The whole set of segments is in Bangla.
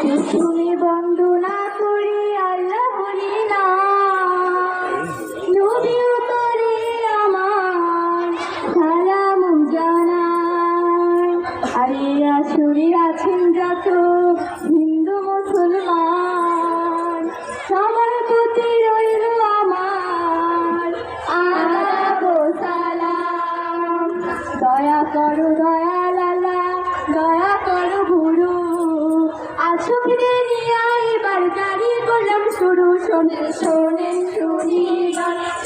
শুনে বন্দনা করি আল্লাহরি নাম নবী আমার সালাম জানাই আরে আসরে আছেন যত হিন্দু মুসলমান। সবার প্রতি রইল আমার আদাব সালাম। দয়া করো দয়াল আল্লাহ দয়া করো করলাম শুরু শোনেন শোনেন শুনি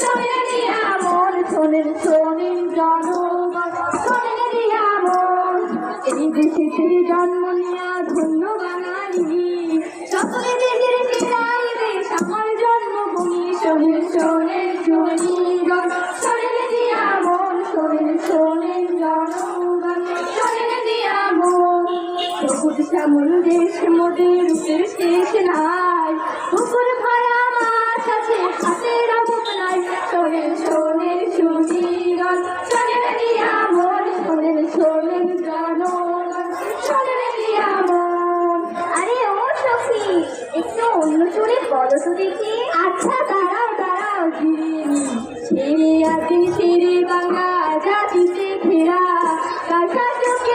শোনেন শোনেন শোনেন জনগণ শোনেন দিয়া মন এই জন্ম নিয়া ধন্য বাঙালি। শ্যামল দেশ মোদের রূপের শেষ নাই। পুকুর ভরা মাছ আছে, হাতের অভাব নাই। শোনেন শোনেন সুন্দর শোনেন দিয়া মন শোনেন শোনেন জনগণ শোনেন দিয়া মন আরে ও সখী, একটু অন্য সুরে বলো তো দেখি। আচ্ছা দাঁড়াও দাঁড়াও ছেড়ে আছেন ছেড়ে বাংলা জাতিতে ফেরা। কাঁথা চোখে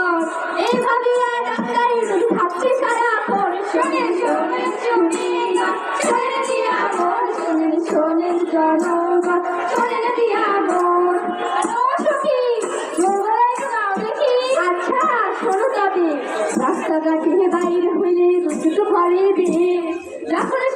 রাস্তাঘাটে বাইরে হইলে দুঃখিত করে দে যখন